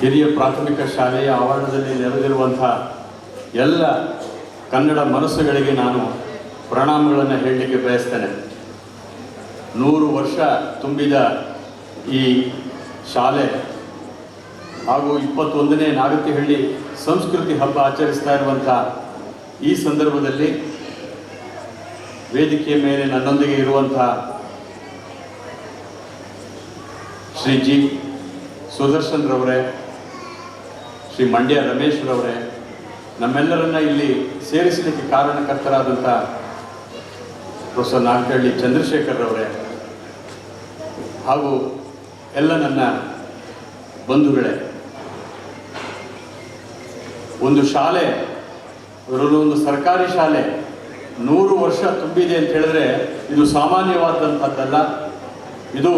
ಹಿರಿಯ ಪ್ರಾಥಮಿಕ ಶಾಲೆಯ ಆವರಣದಲ್ಲಿ ನೆರೆದಿರುವಂಥ ಎಲ್ಲ ಕನ್ನಡ ಮನಸ್ಸುಗಳಿಗೆ ನಾನು ಪ್ರಣಾಮಗಳನ್ನು ಹೇಳಲಿಕ್ಕೆ ಬಯಸ್ತೇನೆ. ನೂರು ವರ್ಷ ತುಂಬಿದ ಈ ಶಾಲೆ ಹಾಗೂ ಇಪ್ಪತ್ತೊಂದನೇ ನಾಗತಿಹಳ್ಳಿ ಸಂಸ್ಕೃತಿ ಹಬ್ಬ ಆಚರಿಸ್ತಾ ಇರುವಂಥ ಈ ಸಂದರ್ಭದಲ್ಲಿ ವೇದಿಕೆಯ ಮೇಲೆ ನನ್ನೊಂದಿಗೆ ಇರುವಂಥ ಶ್ರೀ ಜಿ. ಸುದರ್ಶನ್ ರವರೇ ಶ್ರೀ ಮಂಡ್ಯ ರಮೇಶ್ವರ ರವರೇ ನಮ್ಮೆಲ್ಲರನ್ನ ಇಲ್ಲಿ ಸೇರಿಸಲಿಕ್ಕೆ ಕಾರಣಕರ್ತರಾದಂಥ ಪ್ರೊಫೆಸರ್ ನಾಗಹಳ್ಳಿ ಚಂದ್ರಶೇಖರ್ ಅವರೇ ಹಾಗೂ ಎಲ್ಲ ನನ್ನ ಬಂಧುಗಳೇ, ಒಂದು ಶಾಲೆ, ಅದರಲ್ಲೂ ಒಂದು ಸರ್ಕಾರಿ ಶಾಲೆ ನೂರು ವರ್ಷ ತುಂಬಿದೆ ಅಂತ ಹೇಳಿದ್ರೆ ಇದು ಸಾಮಾನ್ಯವಾದಂಥದ್ದಲ್ಲ ಇದು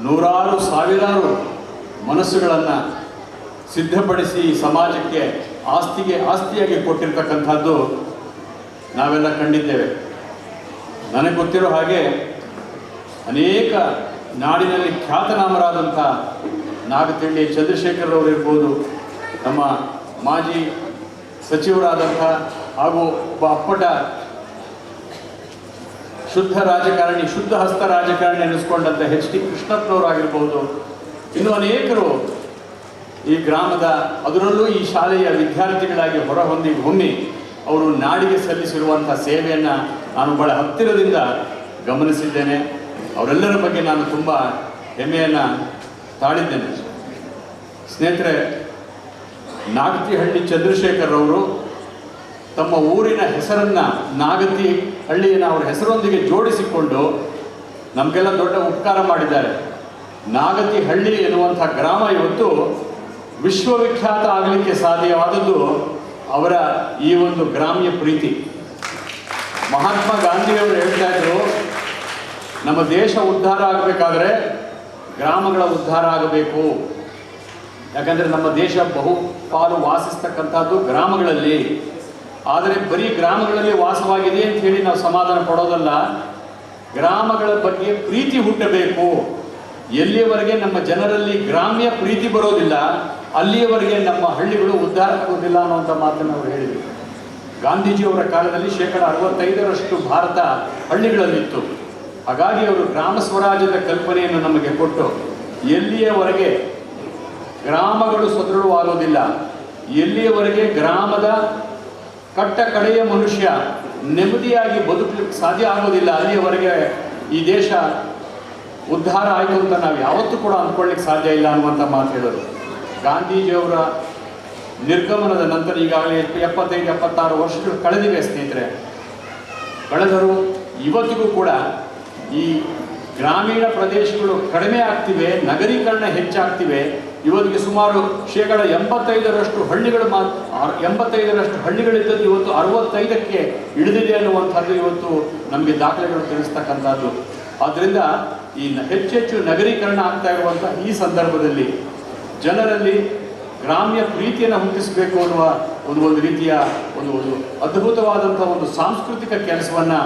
ನೂರಾರು ಸಾವಿರಾರು ಮನಸ್ಸುಗಳನ್ನು ಸಿದ್ಧಪಡಿಸಿ ಸಮಾಜಕ್ಕೆ ಆಸ್ತಿಗೆ ಆಸ್ತಿಯಾಗಿ ಕೊಟ್ಟಿರ್ತಕ್ಕಂಥದ್ದು ನಾವೆಲ್ಲ ಕಂಡಿದ್ದೇವೆ. ನನಗೆ ಗೊತ್ತಿರೋ ಹಾಗೆ ಅನೇಕ ನಾಡಿನಲ್ಲಿ ಖ್ಯಾತನಾಮರಾದಂಥ ನಾಗತಿಳ್ಳಿ ಚಂದ್ರಶೇಖರ್ ಅವರು ಇರ್ಬೋದು, ನಮ್ಮ ಮಾಜಿ ಸಚಿವರಾದಂಥ ಹಾಗೂ ಒಬ್ಬ ಅಪ್ಪಟ ಶುದ್ಧ ರಾಜಕಾರಣಿ, ಶುದ್ಧ ಹಸ್ತ ರಾಜಕಾರಣಿ ಅನ್ನಿಸ್ಕೊಂಡಂಥ ಎಚ್ ಡಿ ಕೃಷ್ಣಪ್ಪನವರಾಗಿರ್ಬೋದು ಇನ್ನು ಅನೇಕರು ಈ ಗ್ರಾಮದ ಅದರಲ್ಲೂ ಈ ಶಾಲೆಯ ವಿದ್ಯಾರ್ಥಿಗಳಾಗಿ ಹೊರಹೊಂದಿ ಹೊಮ್ಮಿ ಅವರು ನಾಡಿಗೆ ಸಲ್ಲಿಸಿರುವಂಥ ಸೇವೆಯನ್ನು ನಾನು ಬಹಳ ಹತ್ತಿರದಿಂದ ಗಮನಿಸಿದ್ದೇನೆ. ಅವರೆಲ್ಲರ ಬಗ್ಗೆ ನಾನು ತುಂಬ ಹೆಮ್ಮೆಯನ್ನು ತಾಳಿದ್ದೇನೆ. ಸ್ನೇಹಿತರೆ, ನಾಗತಿಹಳ್ಳಿ ಚಂದ್ರಶೇಖರ್ ಅವರು ತಮ್ಮ ಊರಿನ ಹೆಸರನ್ನು ನಾಗತಿ ಹಳ್ಳಿಯನ್ನು ಅವರ ಹೆಸರೊಂದಿಗೆ ಜೋಡಿಸಿಕೊಂಡು ನಮಗೆಲ್ಲ ದೊಡ್ಡ ಉಪಕಾರ ಮಾಡಿದ್ದಾರೆ. ನಾಗತಿ ಹಳ್ಳಿ ಎನ್ನುವಂಥ ಗ್ರಾಮ ಇವತ್ತು ವಿಶ್ವವಿಖ್ಯಾತ ಆಗಲಿಕ್ಕೆ ಸಾಧ್ಯವಾದದ್ದು ಅವರ ಈ ಒಂದು ಗ್ರಾಮ್ಯ ಪ್ರೀತಿ. ಮಹಾತ್ಮ ಗಾಂಧಿಯವರು ಹೇಳ್ತಾ ಇದ್ರು, ನಮ್ಮ ದೇಶ ಉದ್ಧಾರ ಆಗಬೇಕಾದ್ರೆ ಗ್ರಾಮಗಳ ಉದ್ಧಾರ ಆಗಬೇಕು. ಯಾಕಂದರೆ ನಮ್ಮ ದೇಶ ಬಹುಪಾಲು ವಾಸಿಸ್ತಕ್ಕಂಥದ್ದು ಗ್ರಾಮಗಳಲ್ಲಿ. ಆದರೆ ಬರೀ ಗ್ರಾಮಗಳಲ್ಲಿ ವಾಸವಾಗಿದೆ ಅಂತ ಹೇಳಿ ನಾವು ಸಮಾಧಾನ ಪಡೋದಲ್ಲ. ಗ್ರಾಮಗಳ ಬಗ್ಗೆ ಪ್ರೀತಿ ಹುಟ್ಟಬೇಕು. ಎಲ್ಲಿಯವರೆಗೆ ನಮ್ಮ ಜನರಲ್ಲಿ ಗ್ರಾಮ್ಯ ಪ್ರೀತಿ ಬರೋದಿಲ್ಲ, ಅಲ್ಲಿಯವರೆಗೆ ನಮ್ಮ ಹಳ್ಳಿಗಳು ಉದ್ಧಾರ ಆಗೋದಿಲ್ಲ ಅನ್ನುವಂಥ ಮಾತನ್ನು ಅವರು ಹೇಳಿದರು. ಗಾಂಧೀಜಿಯವರ ಕಾಲದಲ್ಲಿ ಶೇಕಡ ಅರವತ್ತೈದರಷ್ಟು ಭಾರತ ಹಳ್ಳಿಗಳಲ್ಲಿತ್ತು. ಹಾಗಾಗಿ ಅವರು ಗ್ರಾಮ ಸ್ವರಾಜ್ಯದ ಕಲ್ಪನೆಯನ್ನು ನಮಗೆ ಕೊಟ್ಟು ಎಲ್ಲಿಯವರೆಗೆ ಗ್ರಾಮಗಳು ಸದೃಢವಾಗೋದಿಲ್ಲ, ಎಲ್ಲಿಯವರೆಗೆ ಗ್ರಾಮದ ಕಟ್ಟ ಕಡೆಯ ಮನುಷ್ಯ ನೆಮ್ಮದಿಯಾಗಿ ಬದುಕಲಿಕ್ಕೆ ಸಾಧ್ಯ ಆಗೋದಿಲ್ಲ, ಅಲ್ಲಿಯವರೆಗೆ ಈ ದೇಶ ಉದ್ಧಾರ ಆಯಿತು ಅಂತ ನಾವು ಯಾವತ್ತೂ ಕೂಡ ಅಂದ್ಕೊಳ್ಳಿಕ್ಕೆ ಸಾಧ್ಯ ಇಲ್ಲ ಅನ್ನುವಂಥ ಮಾತು ಹೇಳೋದು. ಗಾಂಧೀಜಿಯವರ ನಿರ್ಗಮನದ ನಂತರ ಈಗಾಗಲೇ ಎಪ್ಪತ್ತೈದು, ಎಪ್ಪತ್ತಾರು ವರ್ಷಗಳು ಕಳೆದಿವೆ ಸ್ನೇಹಿತರೆ. ಕಳೆದರು ಇವತ್ತಿಗೂ ಕೂಡ ಈ ಗ್ರಾಮೀಣ ಪ್ರದೇಶಗಳು ಕಡಿಮೆ ಆಗ್ತಿವೆ, ನಗರೀಕರಣ ಹೆಚ್ಚಾಗ್ತಿವೆ. ಇವತ್ತಿಗೆ ಸುಮಾರು ಶೇಕಡ ಎಂಬತ್ತೈದರಷ್ಟು ಹಳ್ಳಿಗಳು ಮಾ ಎಂಬತ್ತೈದರಷ್ಟು ಹಳ್ಳಿಗಳಿದ್ದದ್ದು ಇವತ್ತು ಅರವತ್ತೈದಕ್ಕೆ ಇಳಿದಿದೆ ಅನ್ನುವಂಥದ್ದು ಇವತ್ತು ನಮಗೆ ದಾಖಲೆಗಳು ತಿಳಿಸ್ತಕ್ಕಂಥದ್ದು. ಆದ್ದರಿಂದ ಈ ಹೆಚ್ಚೆಚ್ಚು ನಗರೀಕರಣ ಆಗ್ತಾ ಇರುವಂಥ ಈ ಸಂದರ್ಭದಲ್ಲಿ ಜನರಲ್ಲಿ ಗ್ರಾಮ್ಯ ಪ್ರೀತಿಯನ್ನು ಹುಟ್ಟಿಸಬೇಕು ಅನ್ನುವ ಒಂದು ಒಂದು ರೀತಿಯ ಒಂದು ಒಂದು ಅದ್ಭುತವಾದಂಥ ಒಂದು ಸಾಂಸ್ಕೃತಿಕ ಕೆಲಸವನ್ನು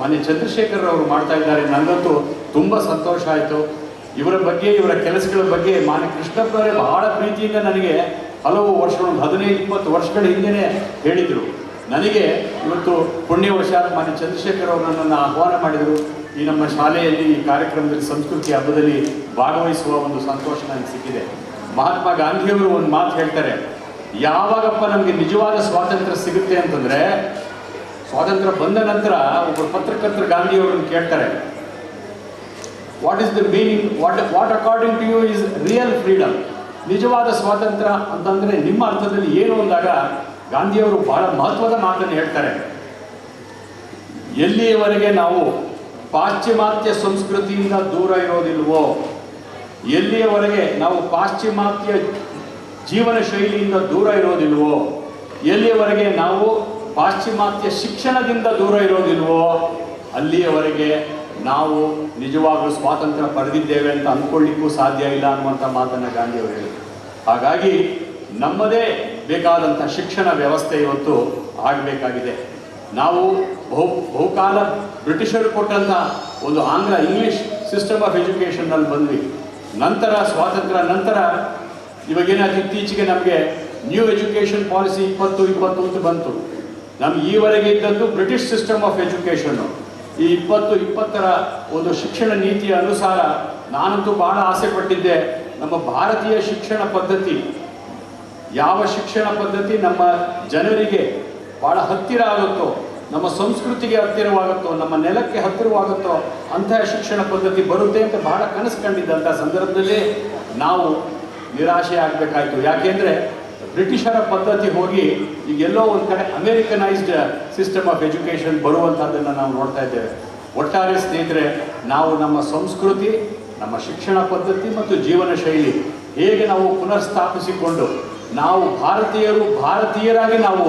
ಮಾನ್ಯ ಚಂದ್ರಶೇಖರ್ ಅವರು ಮಾಡ್ತಾ ಇದ್ದಾರೆ. ನನಗಂತೂ ತುಂಬ ಸಂತೋಷ ಆಯಿತು. ಇವರ ಬಗ್ಗೆ, ಇವರ ಕೆಲಸಗಳ ಬಗ್ಗೆ ಮಾನ್ಯ ಕೃಷ್ಣಪ್ಪರೇ ಬಹಳ ಪ್ರೀತಿಯಿಂದ ನನಗೆ ಹಲವು ವರ್ಷಗಳು ಹದಿನೈದು, ಇಪ್ಪತ್ತು ವರ್ಷಗಳ ಹಿಂದೆಯೇ ಹೇಳಿದರು. ನನಗೆ ಇವತ್ತು ಪುಣ್ಯವಶಾತ್ ಮಾನ್ಯ ಚಂದ್ರಶೇಖರ್ ಅವರು ನನ್ನನ್ನು ಆಹ್ವಾನ ಮಾಡಿದರು. ಈ ನಮ್ಮ ಶಾಲೆಯಲ್ಲಿ ಈ ಕಾರ್ಯಕ್ರಮದಲ್ಲಿ ಸಂಸ್ಕೃತಿ ಹಬ್ಬದಲ್ಲಿ ಭಾಗವಹಿಸುವ ಒಂದು ಸಂತೋಷ ನನಗೆ ಸಿಕ್ಕಿದೆ. ಮಹಾತ್ಮ ಗಾಂಧಿಯವರು ಒಂದು ಮಾತು ಹೇಳ್ತಾರೆ, ಯಾವಾಗಪ್ಪ ನಮಗೆ ನಿಜವಾದ ಸ್ವಾತಂತ್ರ್ಯ ಸಿಗುತ್ತೆ ಅಂತಂದ್ರೆ, ಸ್ವಾತಂತ್ರ್ಯ ಬಂದ ನಂತರ ಒಬ್ಬರು ಪತ್ರಕರ್ತರು ಗಾಂಧಿಯವರನ್ನು ಕೇಳ್ತಾರೆ what is the meaning what what according to you is real freedom ನಿಜವಾದ ಸ್ವಾತಂತ್ರ್ಯ ಅಂತಂದ್ರೆ ನಿಮ್ಮ ಅರ್ಥದಲ್ಲಿ ಏನು ಅಂದಾಗ ಗಾಂಧಿಯವರು ಬಹಳ ಮಹತ್ವದ ಮಾತನ್ನು ಹೇಳ್ತಾರೆ. ಎಲ್ಲಿಯವರೆಗೆ ನಾವು ಪಾಶ್ಚಿಮಾತ್ಯ ಸಂಸ್ಕೃತಿಯಿಂದ ದೂರ ಇರೋದಿಲ್ವೋ? ಎಲ್ಲಿಯವರೆಗೆ ನಾವು ಪಾಶ್ಚಿಮಾತ್ಯ ಜೀವನ ಶೈಲಿಯಿಂದ ದೂರ ಇರೋದಿಲ್ವೋ? ಎಲ್ಲಿಯವರೆಗೆ ನಾವು ಪಾಶ್ಚಿಮಾತ್ಯ ಶಿಕ್ಷಣದಿಂದ ದೂರ ಇರೋದಿಲ್ವೋ? ಅಲ್ಲಿಯವರೆಗೆ ನಾವು ನಿಜವಾಗಲೂ ಸ್ವಾತಂತ್ರ್ಯ ಪಡೆದಿದ್ದೇವೆ ಅಂತ ಅಂದ್ಕೊಳ್ಳಿಕ್ಕೂ ಸಾಧ್ಯ ಇಲ್ಲ ಅನ್ನುವಂಥ ಮಾತನ್ನು ಗಾಂಧಿಯವರು ಹೇಳಿದರು. ಹಾಗಾಗಿ ನಮ್ಮದೇ ಬೇಕಾದಂಥ ಶಿಕ್ಷಣ ವ್ಯವಸ್ಥೆ ಇವತ್ತು ಆಗಬೇಕಾಗಿದೆ. ನಾವು ಬಹು, ಬಹುಕಾಲ ಬ್ರಿಟಿಷರು ಕೊಟ್ಟಂಥ ಒಂದು ಆಂಗ್ಲ, ಇಂಗ್ಲಿಷ್ ಸಿಸ್ಟಮ್ ಆಫ್ ಎಜುಕೇಷನ್ನಲ್ಲಿ ಬಂದ್ವಿ. ನಂತರ ಸ್ವಾತಂತ್ರ್ಯ ನಂತರ ಇವಾಗೇನಾದ್ರು ಇತ್ತೀಚೆಗೆ ನಮಗೆ ನ್ಯೂ ಎಜುಕೇಷನ್ ಪಾಲಿಸಿ ಇಪ್ಪತ್ತು ಇಪ್ಪತ್ತು ಅಂತ ಬಂತು. ನಮ್ಗೆ ಈವರೆಗೆ ಇದ್ದದ್ದು ಬ್ರಿಟಿಷ್ ಸಿಸ್ಟಮ್ ಆಫ್ ಎಜುಕೇಷನ್ನು ಈ ಇಪ್ಪತ್ತು, ಇಪ್ಪತ್ತರ ಒಂದು ಶಿಕ್ಷಣ ನೀತಿಯ ಅನುಸಾರ ನಾನಂತೂ ಬಹಳ ಆಸೆ ಪಟ್ಟಿದ್ದೆ. ನಮ್ಮ ಭಾರತೀಯ ಶಿಕ್ಷಣ ಪದ್ಧತಿ, ಯಾವ ಶಿಕ್ಷಣ ಪದ್ಧತಿ ನಮ್ಮ ಜನರಿಗೆ ಬಹಳ ಹತ್ತಿರ ಆಗುತ್ತೋ, ನಮ್ಮ ಸಂಸ್ಕೃತಿಗೆ ಹತ್ತಿರವಾಗುತ್ತೋ ನಮ್ಮ ನೆಲಕ್ಕೆ ಹತ್ತಿರವಾಗುತ್ತೋ ಅಂತಹ ಶಿಕ್ಷಣ ಪದ್ಧತಿ ಬರುತ್ತೆ ಅಂತ ಬಹಳ ಕನಸು ಕಂಡಿದ್ದಂಥ ಸಂದರ್ಭದಲ್ಲಿ ನಾವು ನಿರಾಶೆ ಆಗಬೇಕಾಯಿತು. ಯಾಕೆಂದರೆ ಬ್ರಿಟಿಷರ ಪದ್ಧತಿ ಹೋಗಿ ಈಗ ಎಲ್ಲೋ ಒಂದು ಕಡೆ ಅಮೇರಿಕನೈಸ್ಡ್ ಸಿಸ್ಟಮ್ ಆಫ್ ಎಜುಕೇಷನ್ ಬರುವಂಥದ್ದನ್ನು ನಾವು ನೋಡ್ತಾ ಇದ್ದೇವೆ. ಒಟ್ಟಾರೆ ಸ್ನೇಹಿತರೆ, ನಾವು ನಮ್ಮ ಸಂಸ್ಕೃತಿ, ನಮ್ಮ ಶಿಕ್ಷಣ ಪದ್ಧತಿ ಮತ್ತು ಜೀವನ ಶೈಲಿ ಹೇಗೆ ನಾವು ಪುನರ್ಸ್ಥಾಪಿಸಿಕೊಂಡು ನಾವು ಭಾರತೀಯರು ಭಾರತೀಯರಾಗಿ ನಾವು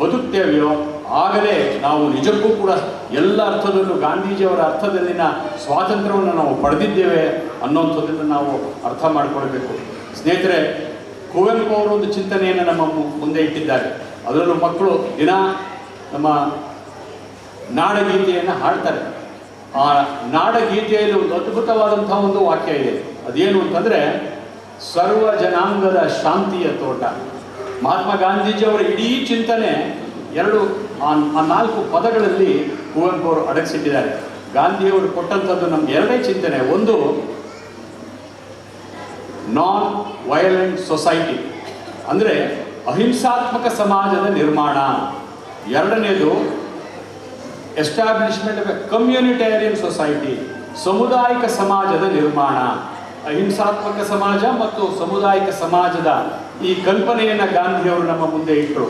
ಬದುಕ್ತೇವೆಯೋ, ಆಗಲೇ ನಾವು ನಿಜಕ್ಕೂ ಕೂಡ ಎಲ್ಲ ಅರ್ಥದಲ್ಲೂ ಗಾಂಧೀಜಿಯವರ ಅರ್ಥದಲ್ಲಿನ ಸ್ವಾತಂತ್ರ್ಯವನ್ನು ನಾವು ಪಡೆದಿದ್ದೇವೆ ಅನ್ನೋಂಥದ್ದನ್ನು ನಾವು ಅರ್ಥ ಮಾಡಿಕೊಳ್ಬೇಕು. ಸ್ನೇಹಿತರೆ, ಕುವೆಂಪು ಅವರು ಒಂದು ಚಿಂತನೆಯನ್ನು ನಮ್ಮ ಮುಂದೆ ಇಟ್ಟಿದ್ದಾರೆ. ಅದರಲ್ಲೂ ಮಕ್ಕಳು ದಿನ ನಮ್ಮ ನಾಡಗೀತೆಯನ್ನು ಹಾಡ್ತಾರೆ. ಆ ನಾಡಗೀತೆಯಲ್ಲಿ ಒಂದು ಅದ್ಭುತವಾದಂಥ ಒಂದು ವಾಕ್ಯ ಇದೆ. ಅದೇನು ಅಂತಂದರೆ ಸರ್ವ ಜನಾಂಗದ ಶಾಂತಿಯ ತೋಟ. ಮಹಾತ್ಮ ಗಾಂಧೀಜಿ ಅವರ ಇಡೀ ಚಿಂತನೆ ಎರಡು, ಆ ನಾಲ್ಕು ಪದಗಳಲ್ಲಿ ಕುವೆಂಪು ಅವರು ಅಡಗಿಸಿಟ್ಟಿದ್ದಾರೆ. ಗಾಂಧಿಯವರು ಕೊಟ್ಟಂಥದ್ದು ನಮ್ಗೆ ಎರಡೇ ಚಿಂತನೆ. ಒಂದು ನಾನ್ ವಯಲೆಂಟ್ ಸೊಸೈಟಿ ಅಂದರೆ ಅಹಿಂಸಾತ್ಮಕ ಸಮಾಜದ ನಿರ್ಮಾಣ. ಎರಡನೇದು establishment of a communitarian society ಸಮುದಾಯಿಕ ಸಮಾಜದ ನಿರ್ಮಾಣ. ಅಹಿಂಸಾತ್ಮಕ ಸಮಾಜ ಮತ್ತು ಸಮುದಾಯಿಕ ಸಮಾಜದ ಈ ಕಲ್ಪನೆಯನ್ನು ಗಾಂಧಿಯವರು ನಮ್ಮ ಮುಂದೆ ಇಟ್ಟರು.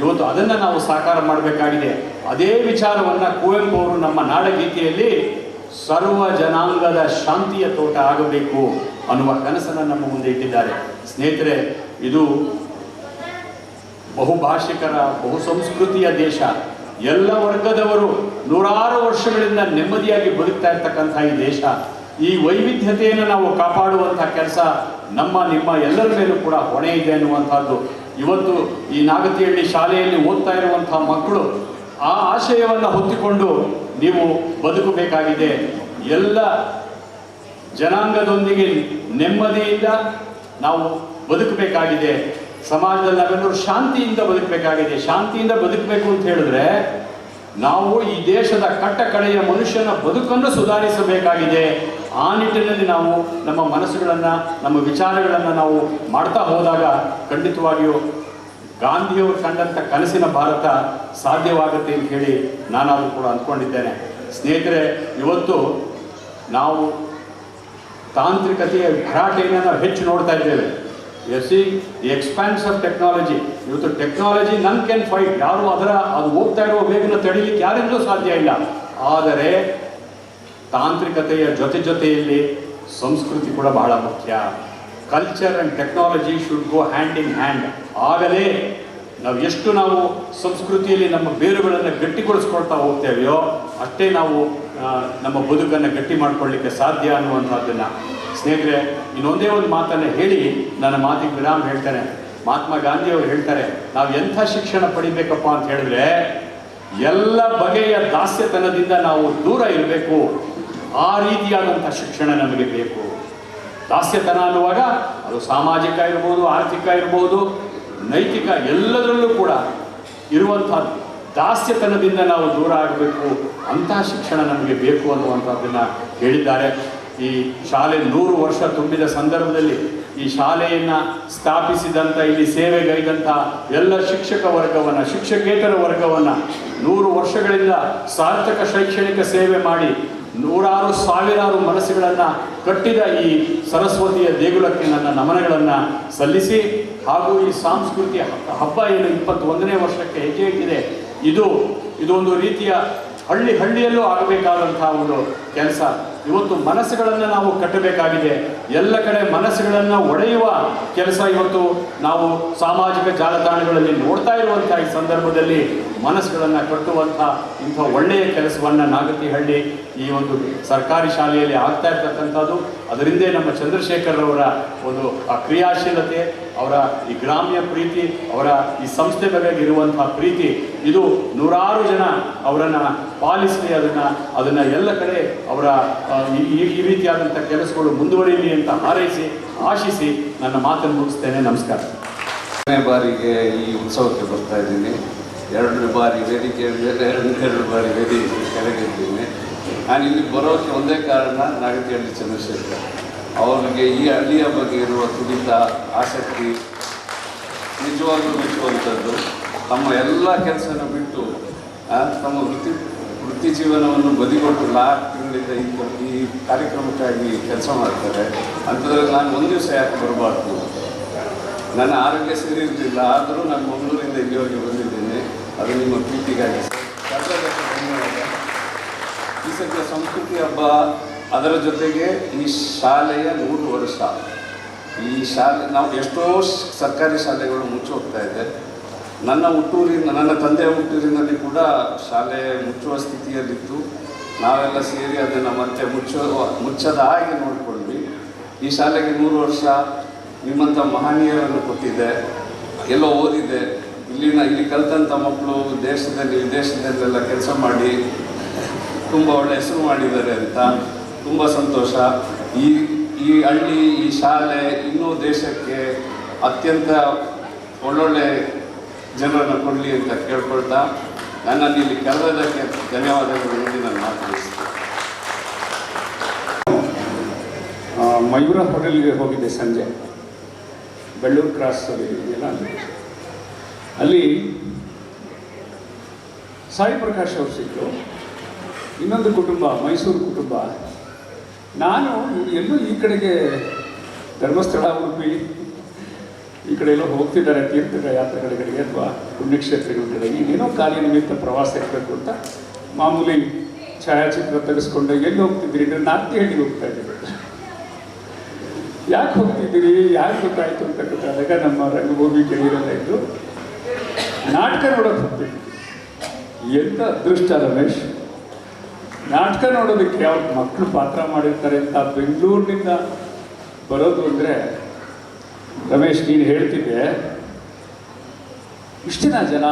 ಇವತ್ತು ಅದನ್ನು ನಾವು ಸಾಕಾರ ಮಾಡಬೇಕಾಗಿದೆ. ಅದೇ ವಿಚಾರವನ್ನು ಕುವೆಂಪು ಅವರು ನಮ್ಮ ನಾಡಗೀತೆಯಲ್ಲಿ ಸರ್ವ ಜನಾಂಗದ ಶಾಂತಿಯ ತೋಟ ಆಗಬೇಕು ಅನ್ನುವ ಕನಸನ್ನು ನಮ್ಮ ಮುಂದೆ ಇಟ್ಟಿದ್ದಾರೆ. ಸ್ನೇಹಿತರೆ, ಇದು ಬಹುಭಾಷಿಕರ ಬಹು ಸಂಸ್ಕೃತಿಯ ದೇಶ. ಎಲ್ಲ ವರ್ಗದವರು ನೂರಾರು ವರ್ಷಗಳಿಂದ ನೆಮ್ಮದಿಯಾಗಿ ಬದುಕ್ತಾ ಇರ್ತಕ್ಕಂಥ ಈ ದೇಶ. ಈ ವೈವಿಧ್ಯತೆಯನ್ನು ನಾವು ಕಾಪಾಡುವಂಥ ಕೆಲಸ ನಮ್ಮ, ನಿಮ್ಮ ಎಲ್ಲರ ಮೇಲೂ ಕೂಡ ಹೊಣೆ ಇದೆ ಅನ್ನುವಂಥದ್ದು. ಇವತ್ತು ಈ ನಾಗತಿಹಳ್ಳಿ ಶಾಲೆಯಲ್ಲಿ ಓದ್ತಾ ಇರುವಂಥ ಮಕ್ಕಳು ಆ ಆಶಯವನ್ನು ಹೊತ್ತಿಕೊಂಡು ನೀವು ಬದುಕಬೇಕಾಗಿದೆ. ಎಲ್ಲ ಜನಾಂಗದೊಂದಿಗೆ ನೆಮ್ಮದಿಯಿಂದ ನಾವು ಬದುಕಬೇಕಾಗಿದೆ. ಸಮಾಜದಲ್ಲಿ ನಾವೆಲ್ಲರೂ ಶಾಂತಿಯಿಂದ ಬದುಕಬೇಕಾಗಿದೆ. ಶಾಂತಿಯಿಂದ ಬದುಕಬೇಕು ಅಂತ ಹೇಳಿದ್ರೆ ನಾವು ಈ ದೇಶದ ಕಟ್ಟ ಕಡೆಯ ಮನುಷ್ಯನ ಬದುಕನ್ನು ಸುಧಾರಿಸಬೇಕಾಗಿದೆ. ಆ ನಿಟ್ಟಿನಲ್ಲಿ ನಾವು ನಮ್ಮ ಮನಸ್ಸುಗಳನ್ನು, ನಮ್ಮ ವಿಚಾರಗಳನ್ನು ನಾವು ಮಾಡ್ತಾ ಹೋದಾಗ ಖಂಡಿತವಾಗಿಯೂ ಗಾಂಧಿಯವರು ಕಂಡಂಥ ಕನಸಿನ ಭಾರತ ಸಾಧ್ಯವಾಗುತ್ತೆ ಅಂತ ಹೇಳಿ ನಾನಾದರೂ ಕೂಡ ಅಂದ್ಕೊಂಡಿದ್ದೇನೆ. ಸ್ನೇಹಿತರೆ, ಇವತ್ತು ನಾವು ತಾಂತ್ರಿಕತೆಯ ಭರಾಟೆಯನ್ನು ಹೆಚ್ಚು ನೋಡ್ತಾ ಇದ್ದೇವೆ. As see the expanse of technology ಇವತ್ತು ಟೆಕ್ನಾಲಜಿ ನನ್ ಕ್ಯಾನ್ ಫೈಟ್ ಯಾರು ಅದರ, ಅದು ಹೋಗ್ತಾ ಇರುವ ವೇಗನ ತಡೀಲಿಕ್ಕೆ ಯಾರಿಂದಲೂ ಸಾಧ್ಯ ಇಲ್ಲ. ಆದರೆ ತಾಂತ್ರಿಕತೆಯ ಜೊತೆ ಜೊತೆಯಲ್ಲಿ ಸಂಸ್ಕೃತಿ ಕೂಡ ಬಹಳ ಮುಖ್ಯ. Culture and technology should go hand in hand ಆಗಲೇ ನಾವು ಎಷ್ಟು ನಾವು ಸಂಸ್ಕೃತಿಯಲ್ಲಿ ನಮ್ಮ ಬೇರುಗಳನ್ನು ಗಟ್ಟಿಗೊಳಿಸ್ಕೊಳ್ತಾ ಹೋಗ್ತೇವೆಯೋ ಅಷ್ಟೇ ನಾವು ನಮ್ಮ ಬದುಕನ್ನು ಗಟ್ಟಿ ಮಾಡಿಕೊಳ್ಳಿಕ್ಕೆ ಸಾಧ್ಯ ಅನ್ನುವಂಥದ್ದನ್ನು. ಸ್ನೇಹಿತರೆ, ಇನ್ನೊಂದೇ ಒಂದು ಮಾತನ್ನು ಹೇಳಿ ನನ್ನ ಮಾತಿಗೆ ವಿರಾಮ ಹೇಳ್ತಾರೆ ಮಹಾತ್ಮ ಗಾಂಧಿಯವರು ಹೇಳ್ತಾರೆ, ನಾವು ಎಂಥ ಶಿಕ್ಷಣ ಪಡಿಬೇಕಪ್ಪ ಅಂತ ಹೇಳಿದ್ರೆ, ಎಲ್ಲ ಬಗೆಯ ದಾಸ್ಯತನದಿಂದ ನಾವು ದೂರ ಇರಬೇಕು. ಆ ರೀತಿಯಾದಂಥ ಶಿಕ್ಷಣ ನಮಗೆ ಬೇಕು. ದಾಸ್ಯತನ ಅನ್ನುವಾಗ ಅದು ಸಾಮಾಜಿಕ ಇರ್ಬೋದು, ಆರ್ಥಿಕ ಇರ್ಬೋದು, ನೈತಿಕ ಎಲ್ಲದರಲ್ಲೂ ಕೂಡ ಇರುವಂಥ ದಾಸ್ಯತನದಿಂದ ನಾವು ದೂರ ಆಗಬೇಕು, ಅಂತಹ ಶಿಕ್ಷಣ ನಮಗೆ ಬೇಕು ಅನ್ನುವಂಥದ್ದನ್ನು ಹೇಳಿದ್ದಾರೆ. ಈ ಶಾಲೆ ನೂರು ವರ್ಷ ತುಂಬಿದ ಸಂದರ್ಭದಲ್ಲಿ ಈ ಶಾಲೆಯನ್ನು ಸ್ಥಾಪಿಸಿದಂಥ, ಇಲ್ಲಿ ಸೇವೆಗೈದಂಥ ಎಲ್ಲ ಶಿಕ್ಷಕ ವರ್ಗವನ್ನು, ಶಿಕ್ಷಕೇತರ ವರ್ಗವನ್ನು ನೂರು ವರ್ಷಗಳಿಂದ ಸಾರ್ಥಕ ಶೈಕ್ಷಣಿಕ ಸೇವೆ ಮಾಡಿ ನೂರಾರು ಸಾವಿರಾರು ಮನಸ್ಸುಗಳನ್ನು ಕಟ್ಟಿದ ಈ ಸರಸ್ವತಿಯ ದೇಗುಲಕ್ಕೆ ನನ್ನ ನಮನಗಳನ್ನು ಸಲ್ಲಿಸಿ, ಹಾಗೂ ಈ ಸಾಂಸ್ಕೃತಿಕ ಹಬ್ಬ ಏನು ಇಪ್ಪತ್ತೊಂದನೇ ವರ್ಷಕ್ಕೆ ಹೆಜ್ಜೆ ಇಟ್ಟಿದೆ ಇದು, ಇದೊಂದು ರೀತಿಯ ಹಳ್ಳಿ ಹಳ್ಳಿಯಲ್ಲೂ ಆಗಬೇಕಾದಂತಹ ಒಂದು ಕೆಲಸ. ಇವತ್ತು ಮನಸ್ಸುಗಳನ್ನು ನಾವು ಕಟ್ಟಬೇಕಾಗಿದೆ. ಎಲ್ಲ ಕಡೆ ಮನಸ್ಸುಗಳನ್ನು ಒಡೆಯುವ ಕೆಲಸ ಇವತ್ತು ನಾವು ಸಾಮಾಜಿಕ ಜಾಲತಾಣಗಳಲ್ಲಿ ನೋಡ್ತಾ ಇರುವಂಥ ಈ ಸಂದರ್ಭದಲ್ಲಿ ಮನಸ್ಸುಗಳನ್ನು ಕಟ್ಟುವಂಥ ಇಂಥ ಒಳ್ಳೆಯ ಕೆಲಸವನ್ನು ನಾಗತಿಹಳ್ಳಿ ಈ ಒಂದು ಸರ್ಕಾರಿ ಶಾಲೆಯಲ್ಲಿ ಆಗ್ತಾ ಇರ್ತಕ್ಕಂಥದ್ದು. ಅದರಿಂದೇ ನಮ್ಮ ಚಂದ್ರಶೇಖರ್ ಅವರ ಒಂದು ಆ ಕ್ರಿಯಾಶೀಲತೆ, ಅವರ ಈ ಗ್ರಾಮ್ಯ ಪ್ರೀತಿ, ಅವರ ಈ ಸಂಸ್ಥೆ ಬಗ್ಗೆ ಇರುವಂತಹ ಪ್ರೀತಿ, ಇದು ನೂರಾರು ಜನ ಅವರನ್ನು ಪಾಲಿಸಲಿ ಅದನ್ನು ಅದನ್ನು ಎಲ್ಲ ಕಡೆ ಅವರ ಈ ಈ- ರೀತಿಯಾದಂಥ ಕೆಲಸಗಳು ಮುಂದುವರಿಯಲಿ ಅಂತ ಹಾರೈಸಿ, ಆಶಿಸಿ ನನ್ನ ಮಾತನ್ನು ಮುಗಿಸ್ತೇನೆ. ನಮಸ್ಕಾರ. ಎರಡನೇ ಬಾರಿಗೆ ಈ ಉತ್ಸವಕ್ಕೆ ಬರ್ತಾ ಇದ್ದೀನಿ. ಎರಡನೇ ಬಾರಿ ವೇದಿಕೆ ಮೇಲೆ ಎರಡು ಎರಡು ಬಾರಿ ವೇದಿಕೆ ಕೆಳಗಿದ್ದೀನಿ ನಾನು ಇಲ್ಲಿ ಬರೋಕ್ಕೆ ಒಂದೇ ಕಾರಣ ನಾಗತಿಹಳ್ಳಿ ಚಂದ್ರಶೇಖರ್. ಅವರಿಗೆ ಈ ಹಳ್ಳಿಯ ಬಗ್ಗೆ ಇರುವ ತುಡಿತ ಆಸಕ್ತಿ ನಿಜವಾಗಲೂ ಮೆಚ್ಚುವಂಥದ್ದು. ತಮ್ಮ ಎಲ್ಲ ಕೆಲಸನ ಬಿಟ್ಟು ತಮ್ಮ ವೃತ್ತಿ ವೃತ್ತಿ ಜೀವನವನ್ನು ಬದಿಗೊಟ್ಟು ನಾಲ್ಕು ತಿಂಗಳಿಂದ ಈ ಈ ಕಾರ್ಯಕ್ರಮಕ್ಕಾಗಿ ಕೆಲಸ ಮಾಡ್ತಾರೆ. ಅಂಥದ್ರಲ್ಲಿ ನಾನು ಒಂದು ದಿವಸ ಯಾಕೆ ಬರಬಾರ್ದು? ನನ್ನ ಆರೋಗ್ಯ ಸರಿ ಇರಲಿಲ್ಲ. ಆದರೂ ನಾನು ಮಂಗಳೂರಿಂದ ಇಲ್ಲಿವರೆಗೆ ಬಂದಿದ್ದೇನೆ. ಅದು ನಿಮ್ಮ ಪ್ರೀತಿಗಾಗಿ ಈ ಸದ್ಯ ಸಂಸ್ಕೃತಿ ಹಬ್ಬ, ಅದರ ಜೊತೆಗೆ ಈ ಶಾಲೆಯ ನೂರು ವರ್ಷ. ಈ ಶಾಲೆ, ನಾವು ಎಷ್ಟೋ ಸರ್ಕಾರಿ ಶಾಲೆಗಳು ಮುಚ್ಚಿ ಹೋಗ್ತಾ ಇದೆ. ನನ್ನ ಹುಟ್ಟೂರಿನ, ನನ್ನ ತಂದೆಯ ಹುಟ್ಟೂರಿನಲ್ಲಿ ಕೂಡ ಶಾಲೆ ಮುಚ್ಚುವ ಸ್ಥಿತಿಯಲ್ಲಿತ್ತು. ನಾವೆಲ್ಲ ಸೇರಿ ಅದನ್ನು ಮತ್ತೆ ಮುಚ್ಚುವ ಮುಚ್ಚದ ಹಾಗೆ ನೋಡಿಕೊಂಡ್ವಿ. ಈ ಶಾಲೆಗೆ ನೂರು ವರ್ಷ ನಿಮ್ಮಂಥ ಮಹನೀಯರನ್ನು ಕೊಟ್ಟಿದೆ ಎಲ್ಲೋ ಓದಿದೆ ಇಲ್ಲಿನ, ಇಲ್ಲಿ ಕಲಿತಂಥ ಮಕ್ಕಳು ದೇಶದಲ್ಲಿ, ವಿದೇಶದಲ್ಲೆಲ್ಲ ಕೆಲಸ ಮಾಡಿ ತುಂಬ ಒಳ್ಳೆ ಹೆಸರು ಮಾಡಿದ್ದಾರೆ ಅಂತ. ತುಂಬ ಸಂತೋಷ. ಈ ಈ ಹಳ್ಳಿ, ಈ ಶಾಲೆ ಇನ್ನೂ ದೇಶಕ್ಕೆ ಅತ್ಯಂತ ಒಳ್ಳೊಳ್ಳೆ ಜನರನ್ನು ಕೊಡಲಿ ಅಂತ ಕೇಳ್ಕೊಳ್ತಾ ನನ್ನನ್ನು ಇಲ್ಲಿ ಕರೆದಕ್ಕೆ ಧನ್ಯವಾದಗಳು ಹೇಳಿ ನಾನು ಮಾತನಾಡಿಸ್ತೇನೆ ಮಯೂರ ಹೋಟೆಲ್ಗೆ ಹೋಗಿದ್ದೆ ಸಂಜೆ. ಬೆಳ್ಳೂರು ಕ್ರಾಸ್ ಇದೆಯಲ್ಲ ಅಲ್ಲಿ. ಸಾಯಿ ಪ್ರಕಾಶ್ ಅವರು ಸಿಕ್ಕರು ಇನ್ನೊಂದು ಕುಟುಂಬ, ಮೈಸೂರು ಕುಟುಂಬ. ನಾನು ಎಲ್ಲೂ ಈ ಕಡೆಗೆ ಧರ್ಮಸ್ಥಳ ಉಡುಪಿ ಈ ಕಡೆ ಎಲ್ಲೋ ಹೋಗ್ತಿದ್ದಾರೆ ತೀರ್ಥ ಯಾತ್ರೆಗಳಿಗೆ ಅಥವಾ ಪುಣ್ಯಕ್ಷೇತ್ರಗಳ ಏನೇನೋ ಕಾರ್ಯ ನಿಮಿತ್ತ ಪ್ರವಾಸ ಇರಬೇಕು ಅಂತ ಮಾಮೂಲಿ ಛಾಯಾಚಿತ್ರ ತೆಗೆಸ್ಕೊಂಡು ಎಲ್ಲಿ ಹೋಗ್ತಿದ್ದೀರಿ ಅಂದರೆ ನಾಟ್ಯಹಳ್ಳಿಗೆ ಹೋಗ್ತಾ ಇದ್ದೀವಿ. ಯಾಕೆ ಹೋಗ್ತಿದ್ದೀರಿ? ಯಾಕೆ ಗೊತ್ತಾಯಿತು ಅಂತ ಗೊತ್ತಾದಾಗ ನಮ್ಮ ರಂಗಭೂಮಿ ಗೆಳೆಯರೆಲ್ಲ ಇದ್ದು ನಾಟಕ ನೋಡೋಕೆ ಹೋಗ್ತಿದ್ವಿ. ಎಂತ ಅದೃಷ್ಟ ರಮೇಶ್. ನಾಟಕ ನೋಡೋದಕ್ಕೆ ಯಾವ ಮಕ್ಕಳು ಪಾತ್ರ ಮಾಡಿರ್ತಾರೆ ಅಂತ ಬೆಂಗಳೂರಿನಿಂದ ಬರೋದು ಅಂದರೆ ರಮೇಶ್ ನೀನು ಹೇಳ್ತಿದ್ದೆ ಇಷ್ಟಿನ ಜನ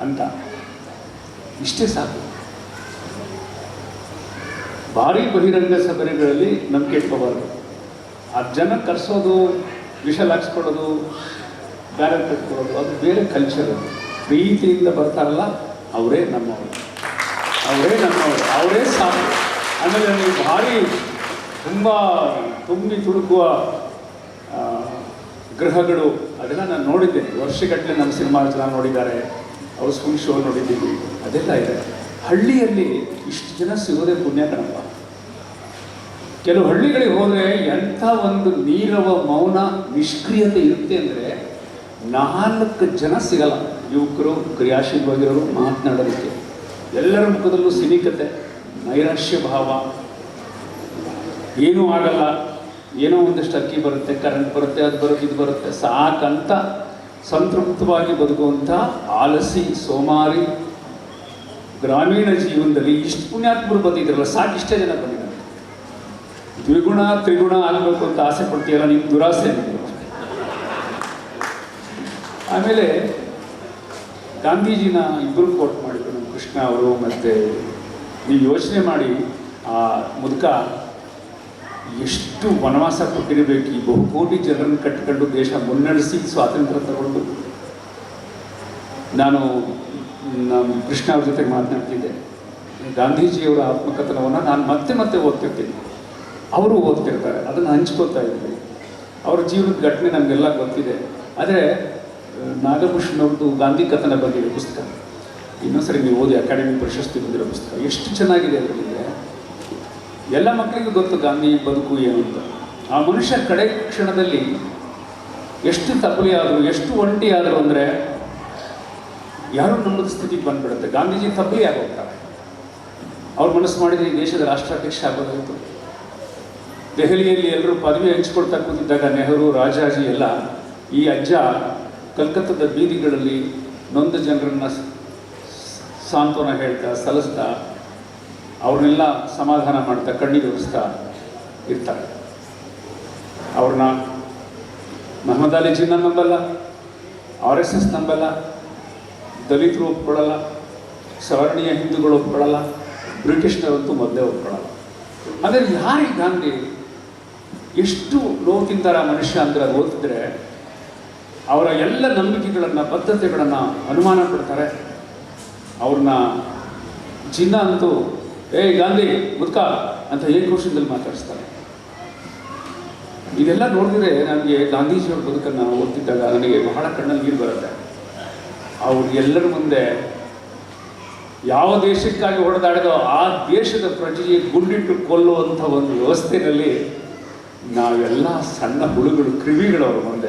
ಅಂತ. ಇಷ್ಟೇ ಸಾಕು. ಭಾರಿ ಬಹಿರಂಗ ಸಭೆಗಳಲ್ಲಿ ನಂಬಿಕೆ ಇಟ್ಕೋಬಾರ್ದು. ಆ ಜನ ಕರೆಸೋದು ವಿಷ ಹಾಕ್ಸ್ಕೊಡೋದು ಬ್ಯಾರೆ ಕಟ್ಕೊಳ್ಳೋದು ಅದು ಬೇರೆ ಕಲ್ಚರ್ ಪ್ರೀತಿಯಿಂದ ಬರ್ತಾರಲ್ಲ ಅವರೇ ನಮ್ಮವರು. ಅವರೇ ನಮ್ಮವರು. ಅವರೇ ಸಾಕು. ಆಮೇಲೆ ನೀವು ಭಾರಿ ತುಂಬ ತುಂಬಿ ತುಡುಕುವ ಆ, ಗೃಹಗಳು ಅದೆಲ್ಲ ನಾನು ನೋಡಿದ್ದೇನೆ ವರ್ಷಗಟ್ಟಲೆ ನಮ್ಮ ಸಿನಿಮಾ ಜನ ನೋಡಿದ್ದಾರೆ. ಹೌಸ್ಫುಲ್ ಶೋ ನೋಡಿದ್ದೀವಿ. ಅದೆಲ್ಲ ಇದೆ. ಹಳ್ಳಿಯಲ್ಲಿ ಇಷ್ಟು ಜನ ಸಿಗೋದೇ ಪುಣ್ಯ ಕಣಪ್ಪ. ಕೆಲವು ಹಳ್ಳಿಗಳಿಗೆ ಹೋದರೆ ಎಂಥ ಒಂದು ನೀರವ ಮೌನ, ನಿಷ್ಕ್ರಿಯತೆ ಇರುತ್ತೆ ಅಂದರೆ ನಾಲ್ಕು ಜನ ಸಿಗಲ್ಲ. ಯುವಕರು, ಕ್ರಿಯಾಶೀಲವಾಗಿರೋರು ಮಾತನಾಡೋದಕ್ಕೆ. ಎಲ್ಲರ ಮುಖದಲ್ಲೂ ಸಿನಿಕತೆ ನೈರಾಶ್ಯ ಭಾವ. ಏನೂ ಆಗಲ್ಲ. ಏನೋ ಒಂದಷ್ಟು ಅಕ್ಕಿ ಬರುತ್ತೆ ಕರೆಂಟ್ ಬರುತ್ತೆ, ಅದು ಬರುತ್ತೆ, ಇದು ಬರುತ್ತೆ ಸಾಕಂತ ಸಂತೃಪ್ತವಾಗಿ ಬದುಕುವಂಥ ಆಲಸಿ ಸೋಮಾರಿ ಗ್ರಾಮೀಣ ಜೀವನದಲ್ಲಿ ಇಷ್ಟು ಪುಣ್ಯಾತ್ಮರು ಬಂದಿದ್ರಲ್ಲ, ಸಾಕಿಷ್ಟೇ ಜನ ಬಂದಿದ್ದಾರೆ ದ್ವಿಗುಣ, ತ್ರಿಗುಣ ಆಗಬೇಕು ಅಂತ ಆಸೆ ಪಡ್ತೀಯಲ್ಲ ನಿಮ್ಮ ದುರಾಸೆ. ಆಮೇಲೆ ಗಾಂಧೀಜಿನ ಇಬ್ಬರು ಕೋಟ್ ಮಾಡಿದ್ರು, ಕೃಷ್ಣ ಅವರು ಮತ್ತು ನೀವು ಯೋಚನೆ ಮಾಡಿ ಆ ಮುದುಕ ಎಷ್ಟು ವನವಾಸ ಕೊಟ್ಟಿರಬೇಕು? ಈ ಬಹುಕೋಟಿ ಜನರನ್ನು ಕಟ್ಟಿಕೊಂಡು ದೇಶ ಮುನ್ನಡೆಸಿ ಸ್ವಾತಂತ್ರ್ಯ ತಗೊಂಡು. ನಾನು ನಮ್ಮ ಕೃಷ್ಣ ಅವ್ರ ಜೊತೆಗೆ ಮಾತನಾಡ್ತಿದ್ದೆ. ಗಾಂಧೀಜಿಯವರ ಆತ್ಮಕಥನವನ್ನು ನಾನು ಮತ್ತೆ ಮತ್ತೆ ಓದ್ತಿರ್ತೀನಿ. ಅವರು ಓದ್ತಿರ್ತಾರೆ, ಅದನ್ನು ಹಂಚ್ಕೋತಾ ಇದ್ವಿ. ಅವ್ರ ಜೀವನದ ಘಟನೆ ನಮಗೆಲ್ಲ ಗೊತ್ತಿದೆ. ಆದರೆ ನಾಗಭೂಷಣ್ ಅವ್ರದ್ದು ಗಾಂಧಿ ಕಥನ ಬಂದಿದೆ ಪುಸ್ತಕ. ಇನ್ನೊಂದ್ಸರಿ ನೀವು ಓದಿ ಅಕಾಡೆಮಿ ಪ್ರಶಸ್ತಿ ಬಂದಿರೋ ಪುಸ್ತಕ. ಎಷ್ಟು ಚೆನ್ನಾಗಿದೆ ಅದರಲ್ಲಿ. ಎಲ್ಲ ಮಕ್ಕಳಿಗೂ ಗೊತ್ತು ಗಾಂಧಿ ಬದುಕು ಏನು ಅಂತ. ಆ ಮನುಷ್ಯ ಕಡೆ ಕ್ಷಣದಲ್ಲಿ ಎಷ್ಟು ತಪಲಿ ಆದರು, ಎಷ್ಟು ಒಂಟಿ ಆದರು ಅಂದರೆ ಯಾರು ನಮ್ಮದು ಸ್ಥಿತಿಗೆ ಬಂದ್ಬಿಡುತ್ತೆ. ಗಾಂಧೀಜಿ ತಪ್ಪಲಿ ಆಗೋಗ್ತಾರೆ ಅವ್ರು ಮನಸ್ಸು ಮಾಡಿದ್ರೆ ಈ ದೇಶದ ರಾಷ್ಟ್ರಾಧ್ಯಕ್ಷ ಆಗೋದಾಯಿತು. ದೆಹಲಿಯಲ್ಲಿ ಎಲ್ಲರೂ ಪದವಿ ಹಂಚಿಕೊಳ್ತಾ ಕೂತಿದ್ದಾಗ ನೆಹರು, ರಾಜಾಜಿ ಎಲ್ಲ ಈ ಅಜ್ಜ ಕಲ್ಕತ್ತಾದ ಬೀದಿಗಳಲ್ಲಿ ನೊಂದ ಜನರನ್ನು ಸಾಂತ್ವನ ಹೇಳ್ತಾ ಸಲ್ಲಿಸ್ತಾ ಅವ್ರನ್ನೆಲ್ಲ ಸಮಾಧಾನ ಮಾಡ್ತಾ ಕಣ್ಣಿಗೆ ಒರೆಸ್ತಾ ಇರ್ತಾರೆ. ಅವ್ರನ್ನ ಮಹಮ್ಮದ್ ಅಲಿ ಜಿನ್ನ ನಂಬಲ್ಲ, ಆರ್ ಎಸ್ ಎಸ್ ನಂಬಲ್ಲ, ದಲಿತರು ಒಪ್ಕೊಳ್ಳಲ್ಲ, ಸವರ್ಣೀಯ ಹಿಂದೂಗಳು ಒಪ್ಕೊಳ್ಳಲ್ಲ ಬ್ರಿಟಿಷ್ನರಂತೂ ಮೊದಲೇ ಒಪ್ಕೊಳ್ಳಲ್ಲ. ಆದರೆ ಯಾರಿಗೆ ಗಾಂಧಿ ಎಷ್ಟು ನೋವು ತಿಂತಾರ ಮನುಷ್ಯ ಅಂದ್ರೆ ಅದು ಓದಿದ್ರೆ ಅವರ ಎಲ್ಲ ನಂಬಿಕೆಗಳನ್ನು ಬದ್ಧತೆಗಳನ್ನು ಅನುಮಾನ ಪಡ್ತಾರೆ. ಅವ್ರನ್ನ ಜಿನ್ನ ಅಂತೂ ಏ, ಗಾಂಧಿ, ಮುದ್ಕ ಅಂತ ಏಕಕೋಶದಲ್ಲಿ ಮಾತಾಡಿಸ್ತಾರೆ? ಇದೆಲ್ಲ ನೋಡಿದ್ರೆ ನನಗೆ ಗಾಂಧೀಜಿಯವ್ರ ಬದುಕನ್ನು ಓದ್ತಿದ್ದಾಗ ನನಗೆ ಬಹಳ ಕಣ್ಣಲ್ಲಿ ನೀರು ಬರುತ್ತೆ. ಅವ್ರು ಎಲ್ಲರ ಮುಂದೆ ಯಾವ ದೇಶಕ್ಕಾಗಿ ಹೊಡೆದಾಡಿದೋ ಆ ದೇಶದ ಪ್ರಜೆಗೆ ಗುಂಡಿಟ್ಟು ಕೊಲ್ಲುವಂಥ ಒಂದು ವ್ಯವಸ್ಥೆಯಲ್ಲಿ ನಾವೆಲ್ಲ ಸಣ್ಣ ಹುಳುಗಳು ಕ್ರಿಮಿಗಳು ಅವ್ರ ಮುಂದೆ.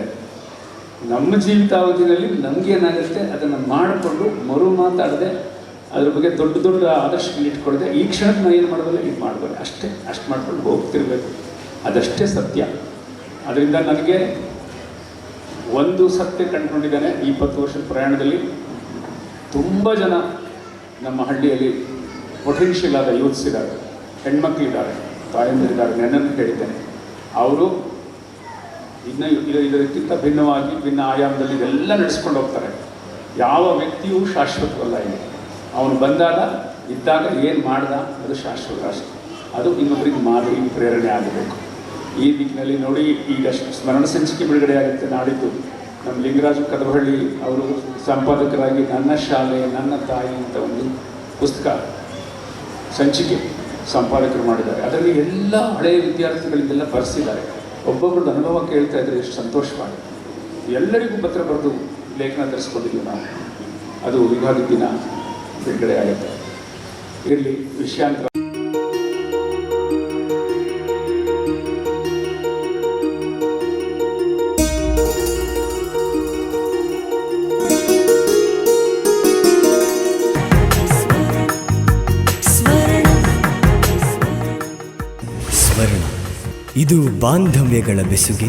ನಮ್ಮ ಜೀವಿತಾವಧಿಯಲ್ಲಿ ನಮಗೇನಾಗುತ್ತೆ ಅದನ್ನು ಮಾಡಿಕೊಂಡು ಮರು ಮಾತಾಡದೆ ಅದ್ರ ಬಗ್ಗೆ ದೊಡ್ಡ ದೊಡ್ಡ ಆದರ್ಶಗಳು ಇಟ್ಕೊಡದೆ ಈ ಕ್ಷಣಕ್ಕೆ ನಾನು ಏನು ಮಾಡೋದಲ್ಲ ಇದು ಮಾಡ್ಬೋದು ಅಷ್ಟೇ, ಅಷ್ಟು ಮಾಡ್ಕೊಂಡು ಹೋಗ್ತಿರ್ಬೇಕು. ಅದಷ್ಟೇ ಸತ್ಯ. ಅದರಿಂದ ನನಗೆ ಒಂದು ಸತ್ಯ ಕಂಡುಕೊಂಡಿದ್ದಾನೆ ಇಪ್ಪತ್ತು ವರ್ಷದ ಪ್ರಯಾಣದಲ್ಲಿ. ತುಂಬ ಜನ ನಮ್ಮ ಹಳ್ಳಿಯಲ್ಲಿ ಪೊಟೆನ್ಷಿಯಲ್ ಆದ ಯೂತ್ಸ್ ಇದ್ದಾರೆ. ಹೆಣ್ಮಕ್ಳಿದ್ದಾರೆ, ತಾಯಂದಿರಿದ್ದಾರೆ ನನ್ನನ್ನು ಕೇಳಿದ್ದೇನೆ. ಅವರು ಇನ್ನು ಇದು, ಇದಕ್ಕಿಂತ ಭಿನ್ನವಾಗಿ, ಭಿನ್ನ ಆಯಾಮದಲ್ಲಿ ಇದೆಲ್ಲ ನಡೆಸ್ಕೊಂಡು ಹೋಗ್ತಾರೆ. ಯಾವ ವ್ಯಕ್ತಿಯೂ ಶಾಶ್ವತವಲ್ಲ ಇಲ್ಲಿ. ಅವನು ಬಂದಾಗ ಇದ್ದಾಗ ಏನು ಮಾಡ್ದ? ಅದು ಶಾಶ್ವತ ಅಷ್ಟೆ. ಅದು ಇನ್ನೊಬ್ಬರಿಗೆ ಮಾದರಿ ಪ್ರೇರಣೆ ಆಗಬೇಕು. ಈ ದಿಕ್ಕಿನಲ್ಲಿ ನೋಡಿ, ಈಗ ಸ್ಮರಣ ಸಂಚಿಕೆ ಬಿಡುಗಡೆ ಆಗುತ್ತೆ. ನಾಡಿದ್ದು ನಮ್ಮ ಲಿಂಗರಾಜ ಕದಬಹಳ್ಳಿ ಅವರು ಸಂಪಾದಕರಾಗಿ ನನ್ನ ಶಾಲೆ, ನನ್ನ ತಾಯಿ ಅಂತ ಒಂದು ಪುಸ್ತಕ ಸಂಚಿಕೆ ಸಂಪಾದಕರು ಮಾಡಿದ್ದಾರೆ. ಅದರಲ್ಲಿ ಎಲ್ಲ ಹಳೆಯ ವಿದ್ಯಾರ್ಥಿಗಳಿಗೆಲ್ಲ ಬರೆಸಿದ್ದಾರೆ. ಒಬ್ಬೊಬ್ಬರದ್ದು ಅನುಭವ ಕೇಳ್ತಾ ಇದ್ದರೆ ಎಷ್ಟು ಸಂತೋಷವಾಗಿ ಎಲ್ಲರಿಗೂ ಪತ್ರ ಬರೆದು ಲೇಖನ ತರಿಸ್ಕೊಂಡಿದ್ದೀವಿ ನಾವು. ಅದು ಯುಗಾದಿ ದಿನ. ಬಿಡುಗಡೆ ಆಗುತ್ತೆ. ಇರಲಿ ವಿಷಯಾಂತರ ಇದು ಬಾಂಧವ್ಯಗಳ ಬೆಸುಗೆ.